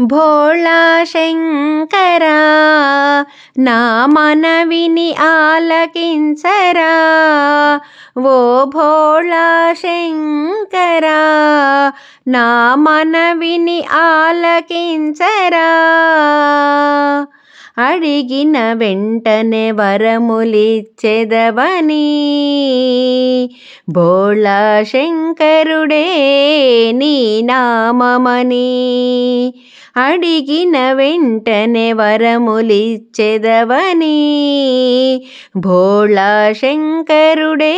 భోళా శంకరా నా మనవిని ఆలకించరా. ఓ భోళా శంకరా నా మనవిని ఆలకించరా. అడిగిన వెంటనే వరములిచ్చెదవని. భోళా శంకరుడే నీ నామమని. అడిగిన వెంటనే వరములిచ్చెదవని. భోళా శంకరుడే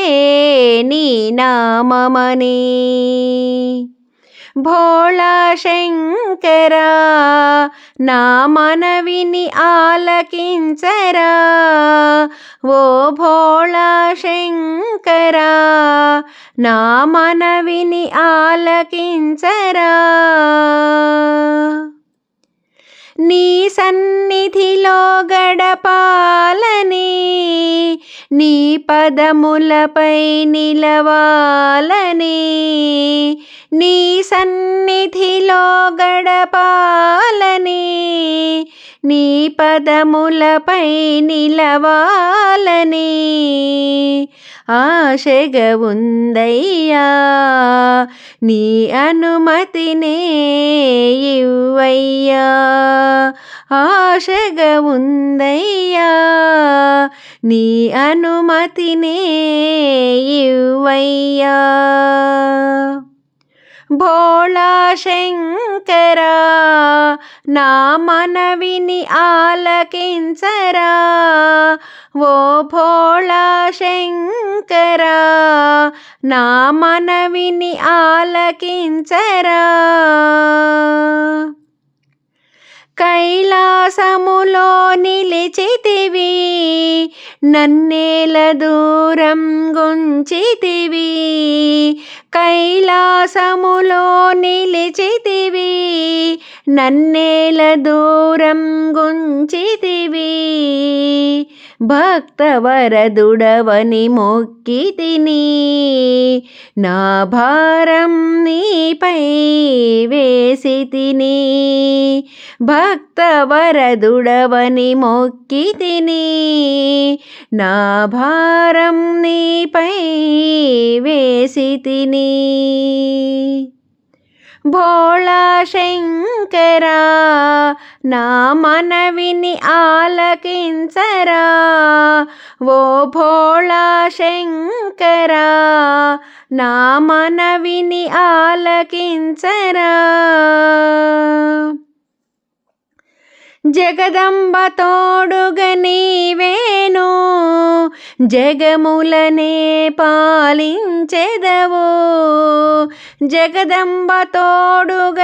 నీ నామమని. భోళా శంకరా నా మనవిని ఆలకించరా. ఓ భోళా శంకరా నా మనవిని ఆలకించరా. నీ సన్నిధిలో గడపాలని నీ పదములపై నిలవాలని నీ సన్నిధిలో గడపాలని నీ పదములపై నిలవాలని ఆశగా ఉందయ్యా. నీ అనుమతినే ఇవ్వయ్యా. ఆశగా ఉందయ్యా. నీ అనుమతినే ఇవ్వయ్యా. భోళా శంకరా నా మనవిని ఆలకించరా. ఓ భోళా శంకరా నా మనవిని ఆలకించరా. కైలాసములో నిలిచితివి నన్నేల దూరం గుంచితివి. కైలాసములో నిలిచితివి నన్నేల దూరం గుంచితివి. భక్తవరదుడవని మొక్కి తిని నా భారం నీపై వేసి తిని భక్తవరదుడవని మొక్కి తిని నా భారం నీపై వేసి తిని. భోళా శంకరా నా మనవిని ఆలకించరా. ఓ భోళా శంకరా నా మనవిని ఆలకించరా. జగదంబ తోడుగ నీవే జగములనే పాలించెదవు జగదంబ తోడుగ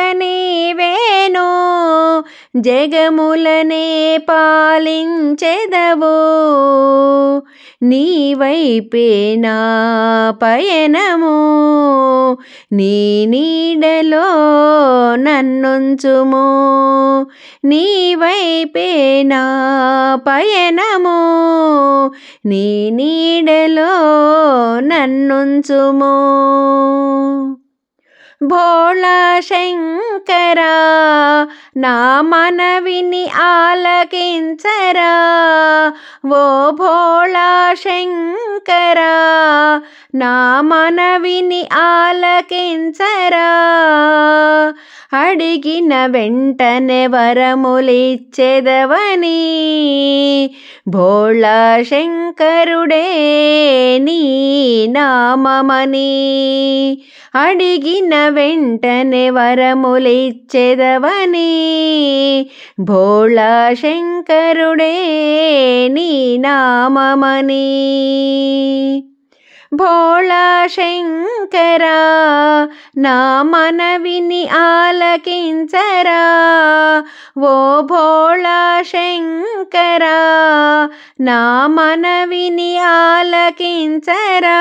జగములనే పాలించెదవో. నీ వైపే నా పయనము. నీ నీడలో నన్నుంచుము. నీ వైపే నా పయనము. నీ నీడలో నన్నుంచుము. భోళా శంకరా నా మనవిని ఆలకించరా. ఓ భోళా శంకరా నా మనవిని ఆలకించరా. అడిగిన వెంటనే వరములిచ్చెదవని. భోళ శంకరుడే నీ నామమని. అడిగిన వెంటనే వరములిచ్చెదవని. భోళ శంకరుడే నీ నామమని. భోళ శంకరా నా మనవిని ఆలకించరా? ఓ భోళా శంకరా నా మనవిని ఆలకించరా?